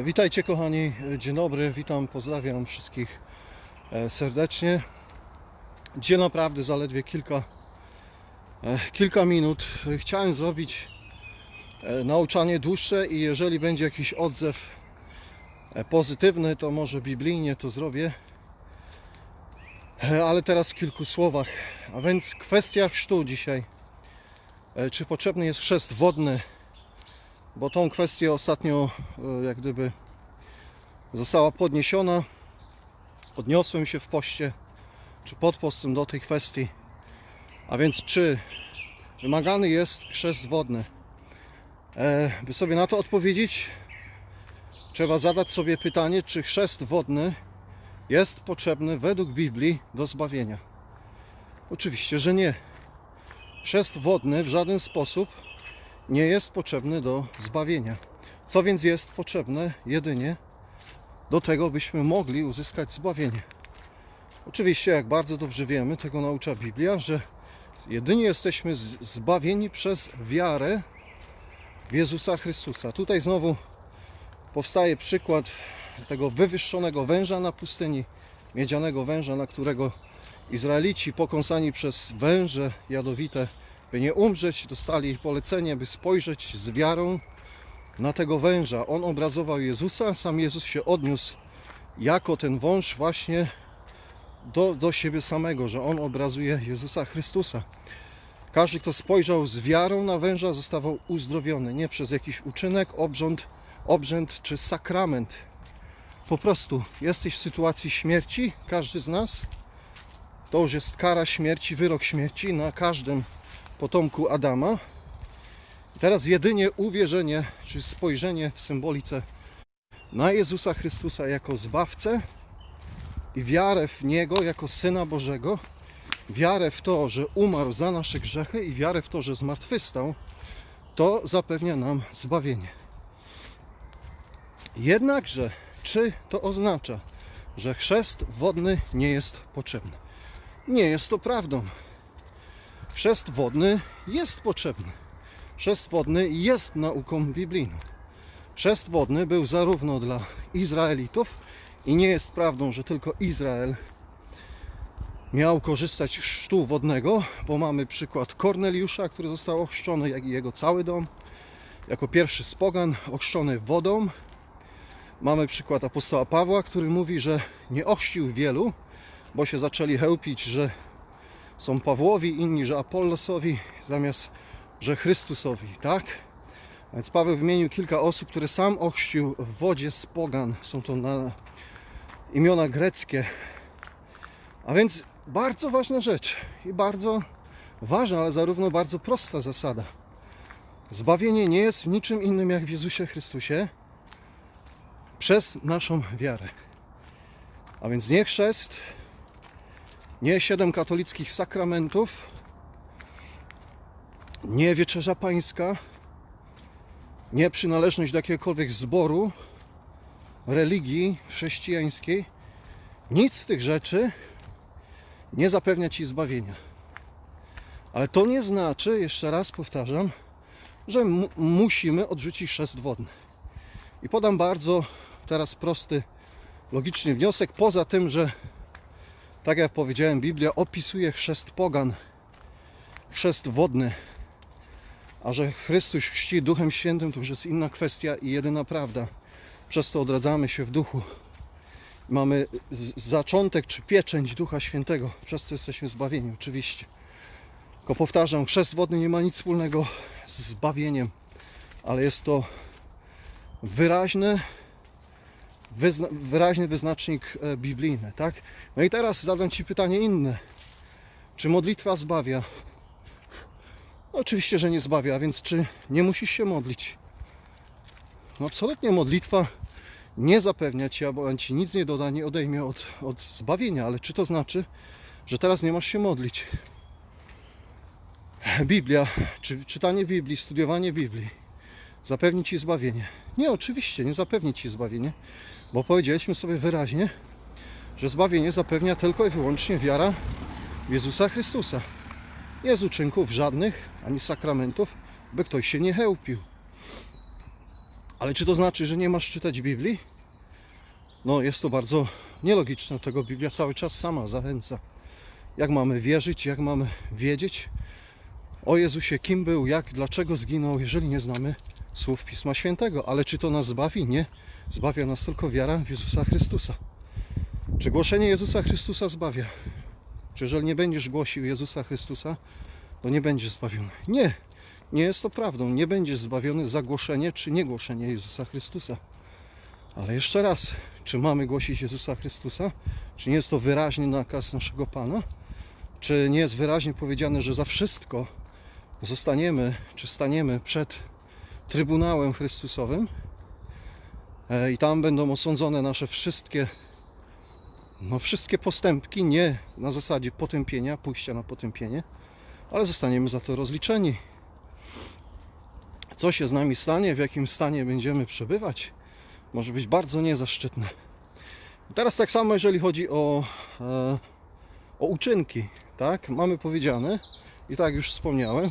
Witajcie kochani, dzień dobry, witam, pozdrawiam wszystkich e, serdecznie. Dzisiaj naprawdę zaledwie kilka, e, kilka minut. Chciałem zrobić e, nauczanie dłuższe i jeżeli będzie jakiś odzew pozytywny, to może biblijnie to zrobię. Ale teraz w kilku słowach. A więc kwestia chrztu dzisiaj. Czy potrzebny jest chrzest wodny? Bo tą kwestię ostatnio e, jak gdyby została podniesiona. Odniosłem się w poście, czy pod postem do tej kwestii. A więc czy wymagany jest chrzest wodny? E, by sobie na to odpowiedzieć, trzeba zadać sobie pytanie, czy chrzest wodny jest potrzebny według Biblii do zbawienia. Oczywiście, że nie. Chrzest wodny w żaden sposób nie jest potrzebny do zbawienia. Co więc jest potrzebne jedynie do tego, byśmy mogli uzyskać zbawienie? Oczywiście, jak bardzo dobrze wiemy, tego naucza Biblia, że jedynie jesteśmy zbawieni przez wiarę w Jezusa Chrystusa. Tutaj znowu powstaje przykład tego wywyższonego węża na pustyni, miedzianego węża, na którego Izraelici pokąsani przez węże jadowite by nie umrzeć, dostali polecenie, by spojrzeć z wiarą na tego węża. On obrazował Jezusa, sam Jezus się odniósł jako ten wąż właśnie do, do siebie samego, że on obrazuje Jezusa Chrystusa. Każdy, kto spojrzał z wiarą na węża, zostawał uzdrowiony. Nie przez jakiś uczynek, obrząd, obrzęd czy sakrament. Po prostu jesteś w sytuacji śmierci, każdy z nas. To już jest kara śmierci, wyrok śmierci na każdym potomku Adama. I teraz jedynie uwierzenie, czy spojrzenie w symbolice na Jezusa Chrystusa jako Zbawcę i wiarę w Niego jako Syna Bożego, wiarę w to, że umarł za nasze grzechy i wiarę w to, że zmartwychwstał, to zapewnia nam zbawienie. Jednakże, czy to oznacza, że chrzest wodny nie jest potrzebny? Nie jest to prawdą. Chrzest wodny jest potrzebny. Chrzest wodny jest nauką biblijną. Chrzest wodny był zarówno dla Izraelitów i nie jest prawdą, że tylko Izrael miał korzystać z chrztu wodnego, bo mamy przykład Korneliusza, który został ochrzczony, jak i jego cały dom, jako pierwszy z pogan ochrzczony wodą. Mamy przykład apostoła Pawła, który mówi, że nie ochrzcił wielu, bo się zaczęli chełpić, że są Pawłowi, inni, że Apollosowi, zamiast, że Chrystusowi, tak? Więc Paweł wymienił kilka osób, które sam ochrzcił w wodzie z pogan. Są to na imiona greckie. A więc bardzo ważna rzecz i bardzo ważna, ale zarówno bardzo prosta zasada. Zbawienie nie jest w niczym innym jak w Jezusie Chrystusie przez naszą wiarę. A więc nie chrzest, nie siedem katolickich sakramentów, nie wieczerza pańska, nie przynależność do jakiegokolwiek zboru, religii chrześcijańskiej. Nic z tych rzeczy nie zapewnia ci zbawienia. Ale to nie znaczy, jeszcze raz powtarzam, że mu- musimy odrzucić chrzest wodny. I podam bardzo teraz prosty, logiczny wniosek, poza tym, że tak jak powiedziałem, Biblia opisuje chrzest pogan, chrzest wodny, a że Chrystus chrzci Duchem Świętym, to już jest inna kwestia i jedyna prawda. Przez to odradzamy się w duchu. Mamy zaczątek czy pieczęć Ducha Świętego, przez to jesteśmy zbawieni, oczywiście. Tylko powtarzam, chrzest wodny nie ma nic wspólnego z zbawieniem, ale jest to wyraźne wyzna, wyraźny wyznacznik e, biblijny, tak? No i teraz zadam Ci pytanie inne. Czy modlitwa zbawia? Oczywiście, że nie zbawia, więc czy nie musisz się modlić? No absolutnie modlitwa nie zapewnia Ci, albo Ci nic nie doda, nie odejmie od, od zbawienia, ale czy to znaczy, że teraz nie masz się modlić? Biblia, czy czytanie Biblii, studiowanie Biblii zapewni Ci zbawienie? Nie, oczywiście, nie zapewni Ci zbawienie, bo powiedzieliśmy sobie wyraźnie, że zbawienie zapewnia tylko i wyłącznie wiara w Jezusa Chrystusa. Nie z uczynków żadnych, ani sakramentów, by ktoś się nie chełpił. Ale czy to znaczy, że nie masz czytać Biblii? No, jest to bardzo nielogiczne. Tego Biblia cały czas sama zachęca. Jak mamy wierzyć, jak mamy wiedzieć o Jezusie, kim był, jak, dlaczego zginął, jeżeli nie znamy słów Pisma Świętego. Ale czy to nas zbawi? Nie. Zbawia nas tylko wiara w Jezusa Chrystusa. Czy głoszenie Jezusa Chrystusa zbawia? Czy jeżeli nie będziesz głosił Jezusa Chrystusa, to nie będziesz zbawiony? Nie. Nie jest to prawdą. Nie będziesz zbawiony za głoszenie czy niegłoszenie Jezusa Chrystusa. Ale jeszcze raz, czy mamy głosić Jezusa Chrystusa? Czy nie jest to wyraźny nakaz naszego Pana? Czy nie jest wyraźnie powiedziane, że za wszystko zostaniemy, czy staniemy przed Trybunałem Chrystusowym e, i tam będą osądzone nasze wszystkie, no wszystkie postępki, nie na zasadzie potępienia, pójścia na potępienie, ale zostaniemy za to rozliczeni. Co się z nami stanie, w jakim stanie będziemy przebywać, może być bardzo niezaszczytne. Teraz tak samo, jeżeli chodzi o, e, o uczynki, tak? Mamy powiedziane, i tak już wspomniałem,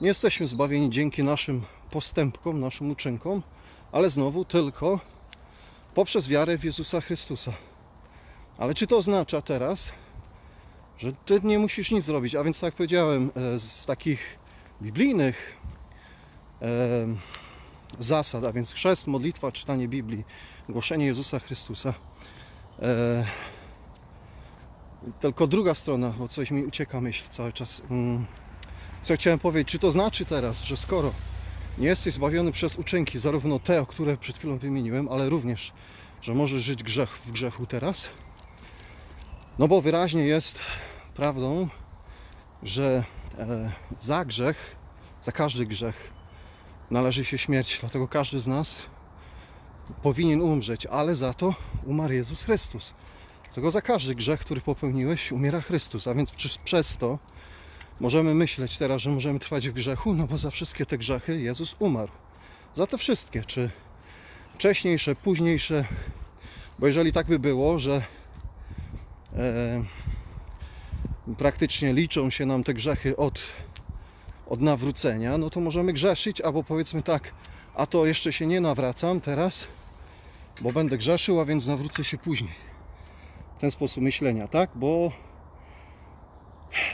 nie jesteśmy zbawieni dzięki naszym postępkom, naszym uczynkom, ale znowu tylko poprzez wiarę w Jezusa Chrystusa. Ale czy to oznacza teraz, że ty nie musisz nic zrobić? A więc tak powiedziałem, e, z takich biblijnych e, zasad, a więc chrzest, modlitwa, czytanie Biblii, głoszenie Jezusa Chrystusa. E, tylko druga strona, bo coś mi ucieka myśl cały czas. Mm, Co chciałem powiedzieć, czy to znaczy teraz, że skoro nie jesteś zbawiony przez uczynki, zarówno te, o które przed chwilą wymieniłem, ale również, że możesz żyć grzech w grzechu teraz? No bo wyraźnie jest prawdą, że e, za grzech, za każdy grzech należy się śmierć. Dlatego każdy z nas powinien umrzeć, ale za to umarł Jezus Chrystus. Dlatego za każdy grzech, który popełniłeś, umiera Chrystus. A więc przez to możemy myśleć teraz, że możemy trwać w grzechu, no bo za wszystkie te grzechy Jezus umarł. Za te wszystkie, czy wcześniejsze, późniejsze. Bo jeżeli tak by było, że e, praktycznie liczą się nam te grzechy od od nawrócenia, no to możemy grzeszyć, albo powiedzmy tak, a to jeszcze się nie nawracam teraz, bo będę grzeszył, a więc nawrócę się później. Ten sposób myślenia, tak? Bo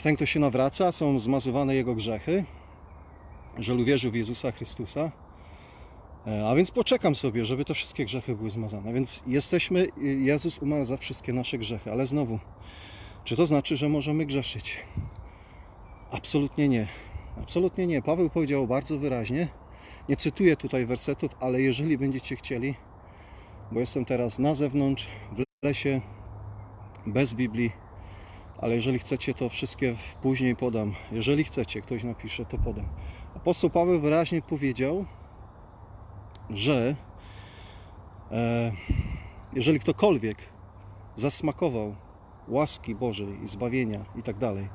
ten, kto się nawraca, są zmazywane jego grzechy, że uwierzył w Jezusa Chrystusa. E, A więc poczekam sobie, żeby te wszystkie grzechy były zmazane. Więc jesteśmy, Jezus umarł za wszystkie nasze grzechy, ale znowu, czy to znaczy, że możemy grzeszyć? Absolutnie nie. Absolutnie nie. Paweł powiedział bardzo wyraźnie. Nie cytuję tutaj wersetów, ale jeżeli będziecie chcieli, bo jestem teraz na zewnątrz, w lesie, bez Biblii, ale jeżeli chcecie, to wszystkie później podam. Jeżeli chcecie, ktoś napisze, to podam. Apostoł Paweł wyraźnie powiedział, że e, jeżeli ktokolwiek zasmakował łaski Bożej i zbawienia i tak dalej,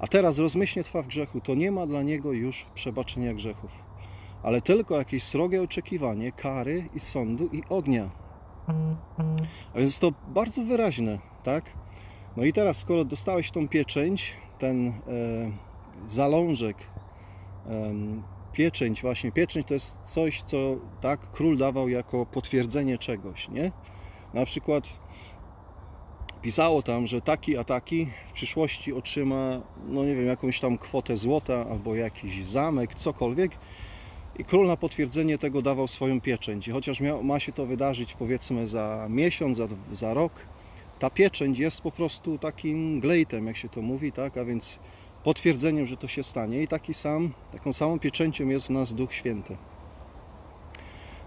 a teraz rozmyślnie trwa w grzechu, to nie ma dla niego już przebaczenia grzechów, ale tylko jakieś srogie oczekiwanie kary i sądu i ognia. A więc to bardzo wyraźne, tak? No i teraz, skoro dostałeś tą pieczęć, ten e, zalążek, pieczęć właśnie, pieczęć to jest coś, co tak król dawał jako potwierdzenie czegoś, nie? Na przykład pisało tam, że taki a taki w przyszłości otrzyma, no nie wiem, jakąś tam kwotę złota albo jakiś zamek, cokolwiek. I król na potwierdzenie tego dawał swoją pieczęć. I chociaż ma się to wydarzyć powiedzmy za miesiąc, za, za rok, ta pieczęć jest po prostu takim glejtem, jak się to mówi, tak? A więc potwierdzeniem, że to się stanie. I taki sam, taką samą pieczęcią jest w nas Duch Święty.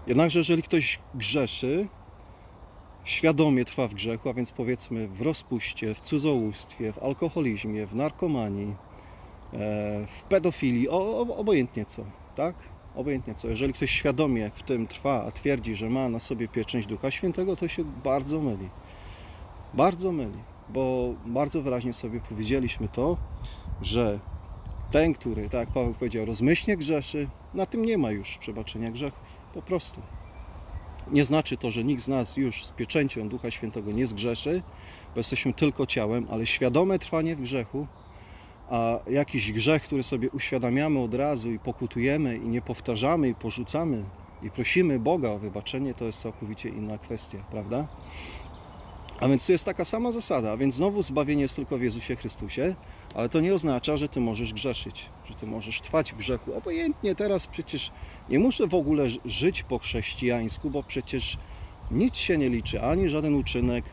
Jednakże, jeżeli ktoś grzeszy, świadomie trwa w grzechu, a więc powiedzmy w rozpuście, w cudzołóstwie, w alkoholizmie, w narkomanii, e, w pedofilii, o, obojętnie co, tak? Obojętnie co. Jeżeli ktoś świadomie w tym trwa, a twierdzi, że ma na sobie pieczęć Ducha Świętego, to się bardzo myli. Bardzo myli, bo bardzo wyraźnie sobie powiedzieliśmy to, że ten, który, tak jak Paweł powiedział, rozmyślnie grzeszy, na tym nie ma już przebaczenia grzechów. Po prostu. Nie znaczy to, że nikt z nas już z pieczęcią Ducha Świętego nie zgrzeszy, bo jesteśmy tylko ciałem, ale świadome trwanie w grzechu, a jakiś grzech, który sobie uświadamiamy od razu i pokutujemy i nie powtarzamy i porzucamy i prosimy Boga o wybaczenie, to jest całkowicie inna kwestia, prawda? A więc tu jest taka sama zasada, a więc znowu zbawienie jest tylko w Jezusie Chrystusie, ale to nie oznacza, że ty możesz grzeszyć, że ty możesz trwać w grzechu. Obojętnie teraz przecież nie muszę w ogóle żyć po chrześcijańsku, bo przecież nic się nie liczy, ani żaden uczynek,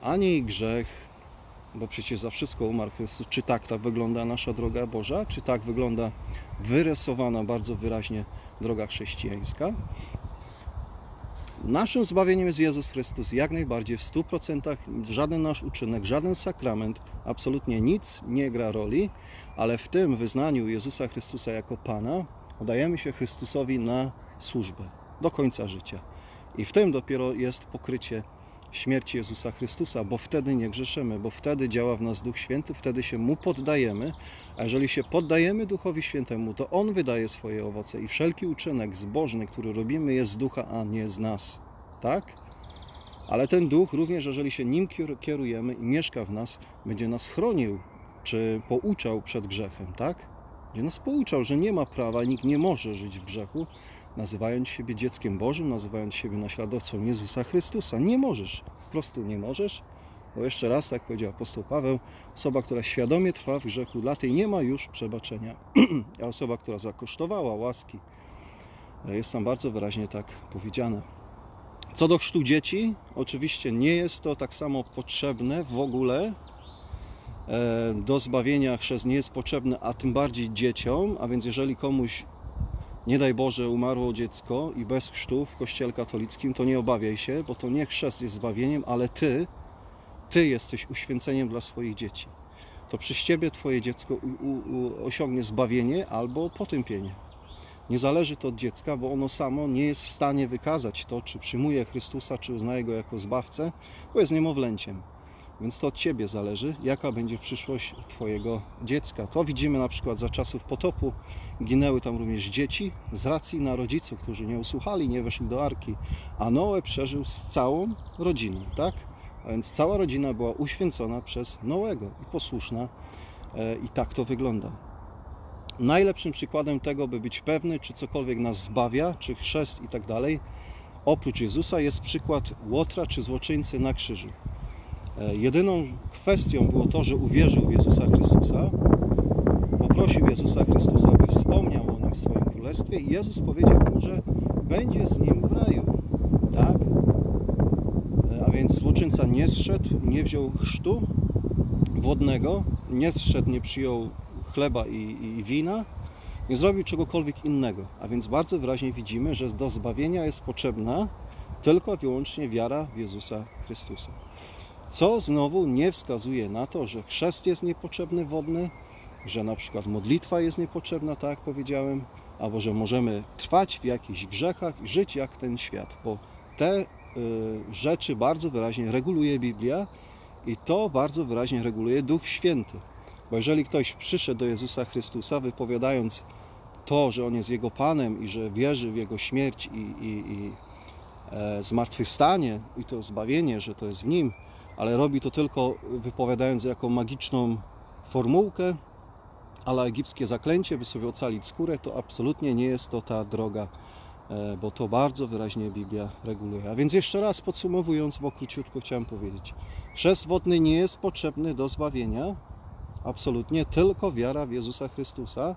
ani grzech, bo przecież za wszystko umarł Chrystus. Czy tak tak wygląda nasza droga Boża? Czy tak wygląda wyrysowana bardzo wyraźnie droga chrześcijańska? Naszym zbawieniem jest Jezus Chrystus jak najbardziej w 100%. Żaden nasz uczynek, żaden sakrament, absolutnie nic nie gra roli, ale w tym wyznaniu Jezusa Chrystusa jako Pana oddajemy się Chrystusowi na służbę do końca życia. I w tym dopiero jest pokrycie śmierci Jezusa Chrystusa, bo wtedy nie grzeszymy, bo wtedy działa w nas Duch Święty, wtedy się Mu poddajemy, a jeżeli się poddajemy Duchowi Świętemu, to On wydaje swoje owoce i wszelki uczynek zbożny, który robimy, jest z Ducha, a nie z nas. Tak? Ale ten Duch również, jeżeli się Nim kier- kierujemy i mieszka w nas, będzie nas chronił, czy pouczał przed grzechem, tak? Będzie nas pouczał, że nie ma prawa, nikt nie może żyć w grzechu, nazywając siebie dzieckiem Bożym, nazywając siebie naśladowcą Jezusa Chrystusa. Nie możesz, po prostu nie możesz, bo jeszcze raz, tak powiedział apostoł Paweł, osoba, która świadomie trwa w grzechu, dla tej nie ma już przebaczenia. A osoba, która zakosztowała łaski, jest tam bardzo wyraźnie tak powiedziane. Co do chrztu dzieci, oczywiście nie jest to tak samo potrzebne w ogóle. E, Do zbawienia chrzest nie jest potrzebny, a tym bardziej dzieciom, a więc jeżeli komuś nie daj Boże, umarło dziecko i bez chrztu w kościele katolickim, to nie obawiaj się, bo to nie chrzest jest zbawieniem, ale ty, ty jesteś uświęceniem dla swoich dzieci. To przez ciebie twoje dziecko u, u, osiągnie zbawienie albo potępienie. Nie zależy to od dziecka, bo ono samo nie jest w stanie wykazać to, czy przyjmuje Chrystusa, czy uznaje go jako zbawcę, bo jest niemowlęciem. Więc to od ciebie zależy, jaka będzie przyszłość twojego dziecka. To widzimy na przykład za czasów potopu, ginęły tam również dzieci z racji na rodziców, którzy nie usłuchali, nie weszli do arki, a Noe przeżył z całą rodziną, tak? A więc cała rodzina była uświęcona przez Noego i posłuszna e, i tak to wygląda. Najlepszym przykładem tego, by być pewny, czy cokolwiek nas zbawia, czy chrzest i tak dalej, oprócz Jezusa jest przykład Łotra czy złoczyńcy na krzyżu. E, Jedyną kwestią było to, że uwierzył w Jezusa Chrystusa, poprosił Jezusa Chrystusa, by wspomniał o nim w swoim królestwie i Jezus powiedział mu, że będzie z nim w raju. Tak? E, A więc złoczyńca nie zszedł, nie wziął chrztu wodnego, nie zszedł, nie przyjął chleba i, i wina, nie zrobił czegokolwiek innego. A więc bardzo wyraźnie widzimy, że do zbawienia jest potrzebna tylko i wyłącznie wiara w Jezusa Chrystusa. Co znowu nie wskazuje na to, że chrzest jest niepotrzebny wodny, że na przykład modlitwa jest niepotrzebna, tak jak powiedziałem, albo że możemy trwać w jakichś grzechach i żyć jak ten świat, bo te y, rzeczy bardzo wyraźnie reguluje Biblia i to bardzo wyraźnie reguluje Duch Święty. Bo jeżeli ktoś przyszedł do Jezusa Chrystusa, wypowiadając to, że On jest Jego Panem i że wierzy w Jego śmierć i, i, i e, zmartwychwstanie i to zbawienie, że to jest w Nim, ale robi to tylko wypowiadając jako magiczną formułkę, ale egipskie zaklęcie, by sobie ocalić skórę, to absolutnie nie jest to ta droga, e, bo to bardzo wyraźnie Biblia reguluje. A więc jeszcze raz podsumowując, bo króciutko chciałem powiedzieć. Chrzest wodny nie jest potrzebny do zbawienia, absolutnie, tylko wiara w Jezusa Chrystusa,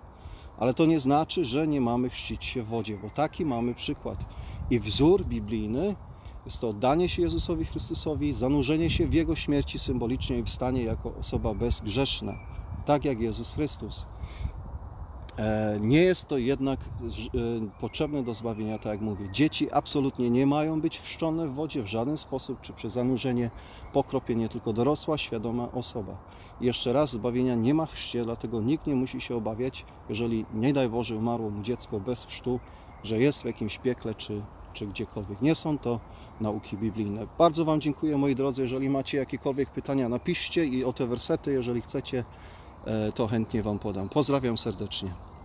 ale to nie znaczy, że nie mamy chrzcić się w wodzie, bo taki mamy przykład. I wzór biblijny jest to oddanie się Jezusowi Chrystusowi, zanurzenie się w Jego śmierci symbolicznie i wstanie jako osoba bezgrzeszna, tak jak Jezus Chrystus. E, Nie jest to jednak e, potrzebne do zbawienia, tak jak mówię. Dzieci absolutnie nie mają być chrzczone w wodzie w żaden sposób, czy przez zanurzenie, pokropienie, tylko dorosła, świadoma osoba. Jeszcze raz, zbawienia nie ma chrzcie, dlatego nikt nie musi się obawiać, jeżeli nie daj Boże umarło mu dziecko bez chrztu, że jest w jakimś piekle, czy, czy gdziekolwiek. Nie są to nauki biblijne. Bardzo Wam dziękuję, moi drodzy. Jeżeli macie jakiekolwiek pytania, napiszcie i o te wersety, jeżeli chcecie, e, to chętnie Wam podam. Pozdrawiam serdecznie.